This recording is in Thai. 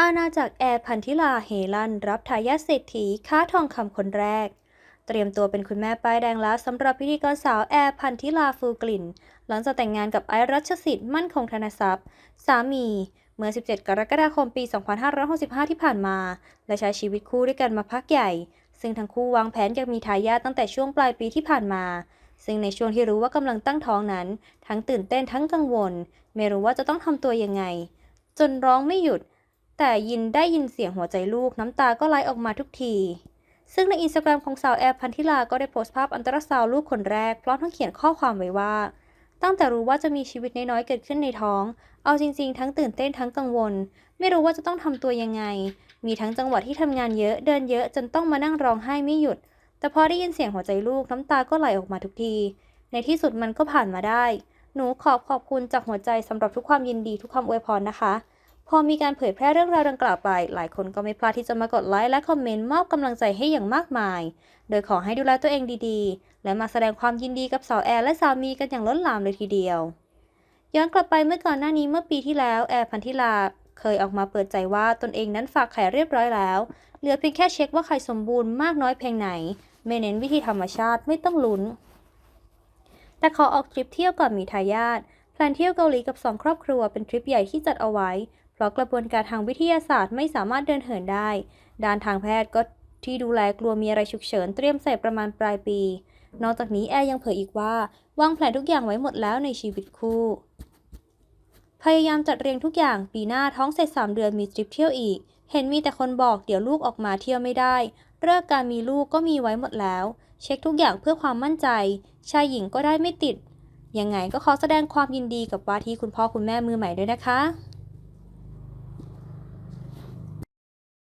อาณาจักรแอร์พันธิลาเฮลันรับทายาทเศรษฐีค้าทองคำคนแรก เตรียมตัวเป็นคุณแม่ป้ายแดงแล้วสำหรับพิธีกรสาวแอร์พันธิลาฟูกลิ่น หลังจากแต่งงานกับไอรัชสิทธิ์มั่นคงธนทรัพย์ สามี เมื่อ 17 กรกฎาคมปี 2565 ที่ผ่านมา และใช้ชีวิตคู่ด้วยกันมาพักใหญ่ ซึ่งทั้งคู่วางแผนอยากมีทายาทตั้งแต่ช่วงปลายปีที่ผ่านมาซึ่งในช่วงที่รู้ว่ากำลังตั้งท้องนั้น ทั้งตื่นเต้นทั้งกังวล ไม่รู้ว่าจะต้องทำตัวยังไง จนร้องไม่หยุด แต่ยินได้ยินเสียงหัวใจลูกน้ำตาก็ไหลออกมาทุกที ซึ่งในอินสตาแกรมของสาวแอร์พันธิลาก็ได้โพสต์ภาพอันตราซาวลูกคนแรกพร้อมทั้งเขียนข้อความไว้ว่า ตั้งแต่รู้ว่าจะมีชีวิตน้อยๆเกิดขึ้นในท้อง เอาจริง ๆ ทั้งตื่นเต้นทั้งกังวล ไม่รู้ว่าจะต้องทำตัวยังไง มีทั้งจังหวะที่ทำงานเยอะเดินเยอะจนต้องมานั่งร้องไห้ไม่หยุด แต่พอได้ยินเสียงหัวใจลูกน้ำตาก็ไหลออกมาทุกที ในที่สุดมันก็ผ่านมาได้ หนูขอบขอบคุณจากหัวใจสำหรับทุกความยินดีทุกคำอวยพรนะคะ พอมีการเผยแพร่เรื่องราวดังกล่าวไป หลายคนก็ไม่พลาดที่จะมากดไลค์และคอมเมนต์มอบกำลังใจให้อย่างมากมาย โดยขอให้ดูแลตัวเองดีๆ และมาแสดงความยินดีกับสาวแอร์และสามีกันอย่างล้นหลามเลยทีเดียว ย้อนกลับไปเมื่อก่อนหน้านี้เมื่อปีที่แล้วแอร์พันธิลาเคยออกมาเปิดใจว่าตนเองนั้นฝากไข่เรียบร้อยแล้ว เหลือเพียงแค่เช็คว่าไข่สมบูรณ์มากน้อยเพียงไหน ไม่เน้นวิธีธรรมชาติไม่ต้องลุ้น แต่ขอออกทริปเที่ยวก่อนมีทายาทแพลนเที่ยวเกาหลีกับสองครอบครัวเป็นทริปใหญ่ที่จัดเอาไว้ เพราะกระบวนการทางวิทยาศาสตร์ไม่สามารถเดินเหินได้ ด้านทางแพทย์ก็ที่ดูแลกลัวมีอะไรฉุกเฉินเตรียมใส่ประมาณปลายปี นอกจากนี้แอร์ยังเผยอีกว่าวางแผนทุกอย่างไว้หมดแล้วในชีวิตคู่ พยายามจัดเรียงทุกอย่างปีหน้าท้องเสร็จ3เดือนมีทริปเที่ยวอีก เห็นมีแต่คนบอกเดี๋ยวลูกออกมาเที่ยวไม่ได้เลิกการมีลูกก็มีไว้หมดแล้ว เช็คทุกอย่างเพื่อความมั่นใจ ชายหญิงก็ได้ไม่ติด ยังไงก็ขอแสดงความยินดีกับว่าที่คุณพ่อคุณแม่มือใหม่ด้วยนะคะ